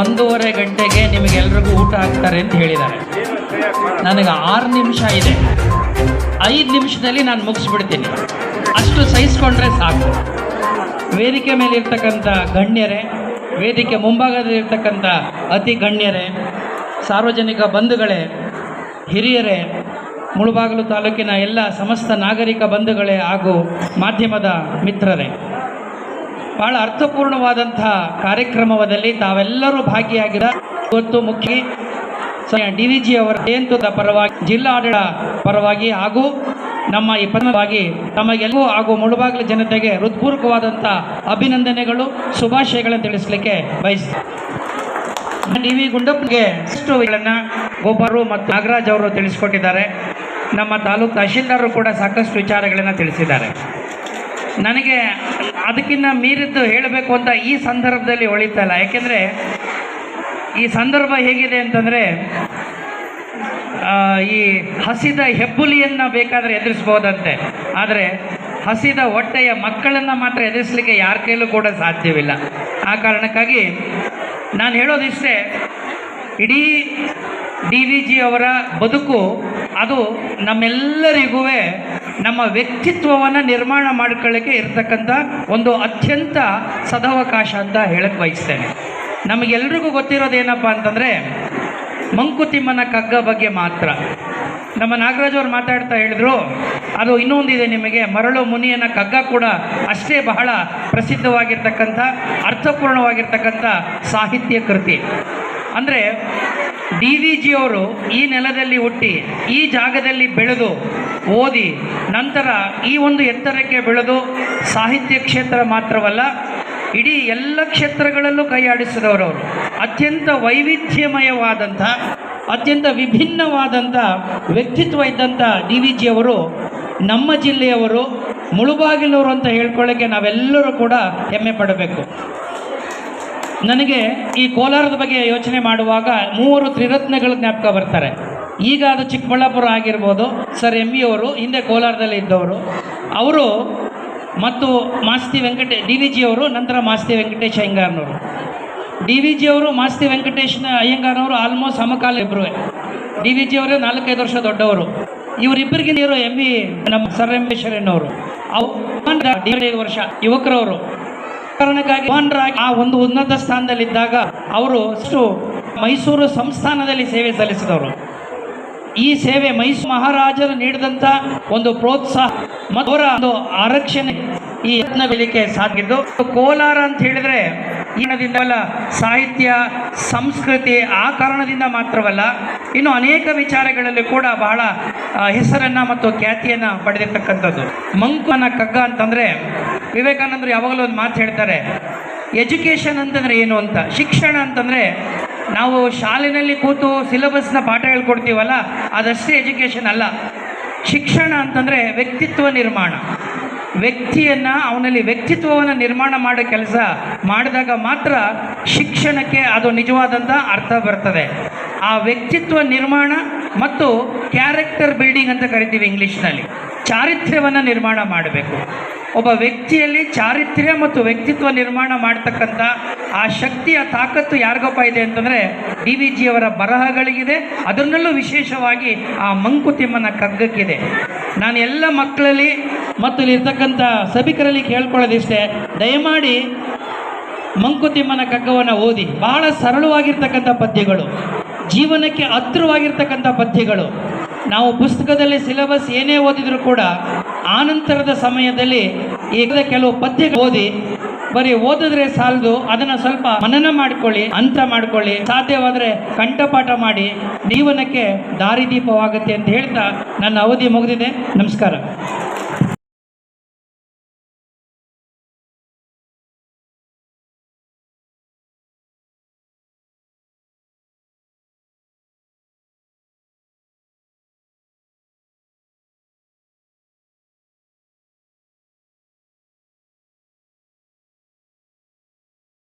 ಒಂದೂವರೆ ಗಂಟೆಗೆ ನಿಮಗೆಲ್ರಿಗೂ ಊಟ ಹಾಕ್ತಾರೆ ಅಂತ ಹೇಳಿದ್ದಾರೆ. ನನಗೆ ಆರು ನಿಮಿಷ ಇದೆ. ಐದು ನಿಮಿಷದಲ್ಲಿ ನಾನು ಮುಗಿಸ್ಬಿಡ್ತೀನಿ. ಅಷ್ಟು ಸಹಿಸ್ಕೊಂಡ್ರೆ ಸಾಕು. ವೇದಿಕೆ ಮೇಲೆ ಇರ್ತಕ್ಕಂಥ ಗಣ್ಯರೇ ವೇದಿಕೆ ಮುಂಭಾಗದಲ್ಲಿರ್ತಕ್ಕಂಥ ಅತಿ ಗಣ್ಯರೇ, ಸಾರ್ವಜನಿಕ ಬಂಧುಗಳೇ, ಹಿರಿಯರೇ, ಮುಳುಬಾಗಿಲು ತಾಲೂಕಿನ ಎಲ್ಲ ಸಮಸ್ತ ನಾಗರಿಕ ಬಂಧುಗಳೇ ಹಾಗೂ ಮಾಧ್ಯಮದ ಮಿತ್ರರೇ, ಬಹಳ ಅರ್ಥಪೂರ್ಣವಾದಂಥ ಕಾರ್ಯಕ್ರಮದಲ್ಲಿ ತಾವೆಲ್ಲರೂ ಭಾಗಿಯಾಗಿರ ಇವತ್ತು ಮುಖ್ಯ ಡಿ ವಿ ಜಿ ಅವರ ಜಯಂತದ ಪರವಾಗಿ ಜಿಲ್ಲಾಡಳಿತ ಪರವಾಗಿ ಹಾಗೂ ನಮ್ಮ ಈ ಪರವಾಗಿ ತಮಗೆಲ್ಲೂ ಹಾಗೂ ಮುಳುಬಾಗಿಲು ಜನತೆಗೆ ಹೃತ್ಪೂರ್ವಕವಾದಂಥ ಅಭಿನಂದನೆಗಳು ಶುಭಾಶಯಗಳನ್ನು ತಿಳಿಸಲಿಕ್ಕೆ ಬಯಸ್ತೀನಿ. ಡಿ ವಿ ಗುಂಡಪ್ಪಗೆ ಇಷ್ಟು ಗೋಪರು ಗೋಪಾರು ಮತ್ತು ನಾಗರಾಜ್ ಅವರು ತಿಳಿಸ್ಕೊಟ್ಟಿದ್ದಾರೆ. ನಮ್ಮ ತಾಲೂಕು ತಹಶೀಲ್ದಾರರು ಕೂಡ ಸಾಕಷ್ಟು ವಿಚಾರಗಳನ್ನು ತಿಳಿಸಿದ್ದಾರೆ. ನನಗೆ ಅದಕ್ಕಿಂತ ಮೀರಿದ್ದು ಹೇಳಬೇಕು ಅಂತ ಈ ಸಂದರ್ಭದಲ್ಲಿ ಹೊಳಿತಲ್ಲ ಯಾಕೆಂದರೆ ಈ ಸಂದರ್ಭ ಹೇಗಿದೆ ಅಂತಂದರೆ ಈ ಹಸಿದ ಹೆಬ್ಬುಲಿಯನ್ನು ಬೇಕಾದರೆ ಎದುರಿಸ್ಬೋದಂತೆ. ಆದರೆ ಹಸಿದ ಹೊಟ್ಟೆಯ ಮಕ್ಕಳನ್ನು ಮಾತ್ರ ಎದುರಿಸಲಿಕ್ಕೆ ಯಾರ ಕೈಲೂ ಕೂಡ ಸಾಧ್ಯವಿಲ್ಲ. ಆ ಕಾರಣಕ್ಕಾಗಿ ನಾನು ಹೇಳೋದಿಷ್ಟೇ, ಇಡೀ ಡಿ ವಿ ಜಿ ಅವರ ಬದುಕು ಅದು ನಮ್ಮೆಲ್ಲರಿಗೂ ನಮ್ಮ ವ್ಯಕ್ತಿತ್ವವನ್ನು ನಿರ್ಮಾಣ ಮಾಡ್ಕೊಳ್ಳೋಕ್ಕೆ ಇರತಕ್ಕಂಥ ಒಂದು ಅತ್ಯಂತ ಸದವಕಾಶ ಅಂತ ಹೇಳಕ್ಕೆ ಬಯಸ್ತೇನೆ. ನಮಗೆಲ್ರಿಗೂ ಗೊತ್ತಿರೋದೇನಪ್ಪ ಅಂತಂದರೆ ಮಂಕುತಿಮ್ಮನ ಕಗ್ಗ ಬಗ್ಗೆ ಮಾತ್ರ. ನಮ್ಮ ನಾಗರಾಜ್ ಅವ್ರು ಮಾತಾಡ್ತಾ ಹೇಳಿದ್ರು, ಅದು ಇನ್ನೊಂದಿದೆ ನಿಮಗೆ, ಮರಳು ಮುನಿಯನ ಕಗ್ಗ ಕೂಡ ಅಷ್ಟೇ ಬಹಳ ಪ್ರಸಿದ್ಧವಾಗಿರ್ತಕ್ಕಂಥ, ಅರ್ಥಪೂರ್ಣವಾಗಿರ್ತಕ್ಕಂಥ ಸಾಹಿತ್ಯ ಕೃತಿ. ಅಂದರೆ ಡಿ ವಿ ಜಿಯವರು ಈ ನೆಲದಲ್ಲಿ ಹುಟ್ಟಿ, ಈ ಜಾಗದಲ್ಲಿ ಬೆಳೆದು ಓದಿ, ನಂತರ ಈ ಒಂದು ಎತ್ತರಕ್ಕೆ ಬೆಳೆದು ಸಾಹಿತ್ಯ ಕ್ಷೇತ್ರ ಮಾತ್ರವಲ್ಲ ಇಡೀ ಎಲ್ಲ ಕ್ಷೇತ್ರಗಳಲ್ಲೂ ಕೈಯಾಡಿಸಿದವರು ಅವರು. ಅತ್ಯಂತ ವೈವಿಧ್ಯಮಯವಾದಂಥ, ಅತ್ಯಂತ ವಿಭಿನ್ನವಾದಂಥ ವ್ಯಕ್ತಿತ್ವ ಇದ್ದಂಥ ಡಿ ವಿ ಜಿಯವರು ನಮ್ಮ ಜಿಲ್ಲೆಯವರು, ಮುಳುಬಾಗಿಲವರು ಅಂತ ಹೇಳ್ಕೊಳ್ಳೋಕ್ಕೆ ನಾವೆಲ್ಲರೂ ಕೂಡ ಹೆಮ್ಮೆ ಪಡಬೇಕು. ನನಗೆ ಈ ಕೋಲಾರದ ಬಗ್ಗೆ ಯೋಚನೆ ಮಾಡುವಾಗ ಮೂವರು ತ್ರಿರತ್ನಗಳು ಜ್ಞಾಪಕ ಬರ್ತಾರೆ. ಈಗ ಅದು ಚಿಕ್ಕಬಳ್ಳಾಪುರ ಆಗಿರ್ಬೋದು, ಸರ್ ಎಂ ಅವರು, ಹಿಂದೆ ಕೋಲಾರದಲ್ಲಿ ಇದ್ದವರು. ಅವರು ಮತ್ತು ಮಾಸ್ತಿ ವೆಂಕಟೇ, ಡಿ ವಿ ಜಿ ಅವರು, ನಂತರ ಮಾಸ್ತಿ ವೆಂಕಟೇಶ್ ಅಯ್ಯಂಗಾರ್ನವರು. ಡಿ ವಿ ಜಿ ಅವರು, ಮಾಸ್ತಿ ವೆಂಕಟೇಶ್ನ ಅಯ್ಯಂಗಾರ್ನವರು ಆಲ್ಮೋಸ್ಟ್ ಸಮಕಾಲ ಇಬ್ಬರು ಡಿ ವಿ ಜಿ ಅವರು ನಾಲ್ಕೈದು ವರ್ಷ ದೊಡ್ಡವರು. ಇವರಿಬ್ಬರಿಗೆ ನೀರು ಎಂ ವಿ ನಮ್ಮ ಸರ್ ವೆಂಕಟೇಶ್ವರಣ್ಣವರು ಅವರು ವರ್ಷ ಯುವಕರವರು. ಕಾರಣಕ್ಕಾಗಿ ಆ ಒಂದು ಉನ್ನತ ಸ್ಥಾನದಲ್ಲಿದ್ದಾಗ ಅವರು ಅಷ್ಟು ಮೈಸೂರು ಸಂಸ್ಥಾನದಲ್ಲಿ ಸೇವೆ ಸಲ್ಲಿಸಿದವರು. ಈ ಸೇವೆ ಮೈಸೂರು ಮಹಾರಾಜರು ನೀಡಿದಂಥ ಒಂದು ಪ್ರೋತ್ಸಾಹ ಮತ್ತು ಅವರ ಒಂದು ಆರಕ್ಷಣೆ ಈ ಯತ್ನಗಳಿಗೆ ಸಾಗಿದ್ದು ಕೋಲಾರ ಅಂತ ಹೇಳಿದ್ರೆ ಈ ಸಾಹಿತ್ಯ, ಸಂಸ್ಕೃತಿ ಆ ಕಾರಣದಿಂದ ಮಾತ್ರವಲ್ಲ, ಇನ್ನು ಅನೇಕ ವಿಚಾರಗಳಲ್ಲಿ ಕೂಡ ಬಹಳ ಹೆಸರನ್ನು ಹೆಸರನ್ನ ಮತ್ತು ಖ್ಯಾತಿಯನ್ನು ಪಡೆದಿರ್ತಕ್ಕಂಥದ್ದು. ಮಂಕುನ ಕಗ್ಗ ಅಂತಂದರೆ ವಿವೇಕಾನಂದರು ಯಾವಾಗಲೂ ಒಂದು ಮಾತು ಹೇಳ್ತಾರೆ ಎಜುಕೇಷನ್ ಅಂತಂದರೆ ಏನು ಅಂತ? ಶಿಕ್ಷಣ ಅಂತಂದರೆ ನಾವು ಶಾಲೆಯಲ್ಲಿ ಕೂತು ಸಿಲೆಬಸ್ನ ಪಾಠ ಹೇಳ್ಕೊಡ್ತೀವಲ್ಲ, ಅದಷ್ಟೇ ಎಜುಕೇಷನ್ ಅಲ್ಲ. ಶಿಕ್ಷಣ ಅಂತಂದರೆ ವ್ಯಕ್ತಿತ್ವ ನಿರ್ಮಾಣ. ವ್ಯಕ್ತಿಯನ್ನು ಅವನಲ್ಲಿ ವ್ಯಕ್ತಿತ್ವವನ್ನು ನಿರ್ಮಾಣ ಮಾಡೋ ಕೆಲಸ ಮಾಡಿದಾಗ ಮಾತ್ರ ಶಿಕ್ಷಣಕ್ಕೆ ಅದು ನಿಜವಾದಂಥ ಅರ್ಥ ಬರ್ತದೆ. ಆ ವ್ಯಕ್ತಿತ್ವ ನಿರ್ಮಾಣ ಮತ್ತು ಕ್ಯಾರೆಕ್ಟರ್ ಬಿಲ್ಡಿಂಗ್ ಅಂತ ಕರಿತೀವಿ ಇಂಗ್ಲೀಷ್ನಲ್ಲಿ. ಚಾರಿತ್ರ್ಯವನ್ನು ನಿರ್ಮಾಣ ಮಾಡಬೇಕು. ಒಬ್ಬ ವ್ಯಕ್ತಿಯಲ್ಲಿ ಚಾರಿತ್ರ್ಯ ಮತ್ತು ವ್ಯಕ್ತಿತ್ವ ನಿರ್ಮಾಣ ಮಾಡ್ತಕ್ಕಂಥ ಆ ಶಕ್ತಿಯ ತಾಕತ್ತು ಯಾರಿಗಪ್ಪ ಇದೆ ಅಂತಂದರೆ ಡಿ ವಿ ಜಿಯವರ ಬರಹಗಳಿಗಿದೆ. ಅದರಲ್ಲೂ ವಿಶೇಷವಾಗಿ ಆ ಮಂಕುತಿಮ್ಮನ ಕಗ್ಗಕ್ಕಿದೆ ನಾನು ಎಲ್ಲ ಮಕ್ಕಳಲ್ಲಿ ಮತ್ತು ಇಲ್ಲಿರ್ತಕ್ಕಂಥ ಸಭಿಕರಲ್ಲಿ ಕೇಳ್ಕೊಳ್ಳೋದಿಷ್ಟೇ, ದಯಮಾಡಿ ಮಂಕುತಿಮ್ಮನ ಕಗ್ಗವನ್ನು ಓದಿ. ಬಹಳ ಸರಳವಾಗಿರ್ತಕ್ಕಂಥ ಪದ್ಯಗಳು. ಜೀವನಕ್ಕೆ ಹತ್ತಿರವಾಗಿರ್ತಕ್ಕಂಥ ಪದ್ಯಗಳು. ನಾವು ಪುಸ್ತಕದಲ್ಲಿ ಸಿಲೆಬಸ್ ಏನೇ ಓದಿದರೂ ಕೂಡ ಆನಂತರದ ಸಮಯದಲ್ಲಿ ಈಗ ಕೆಲವು ಪದ್ಯ ಓದಿ ಬರೀ ಓದಿದ್ರೆ ಸಾಲದು, ಅದನ್ನ ಸ್ವಲ್ಪ ಮನನ ಮಾಡ್ಕೊಳ್ಳಿ ಅಂತ ಮಾಡ್ಕೊಳ್ಳಿ, ಸಾಧ್ಯವಾದ್ರೆ ಕಂಠಪಾಠ ಮಾಡಿ ಜೀವನಕ್ಕೆ ದಾರಿದೀಪವಾಗುತ್ತೆ ಅಂತ ಹೇಳ್ತಾ ನನ್ನ ಅವಧಿ ಮುಗಿದಿದೆ. ನಮಸ್ಕಾರ.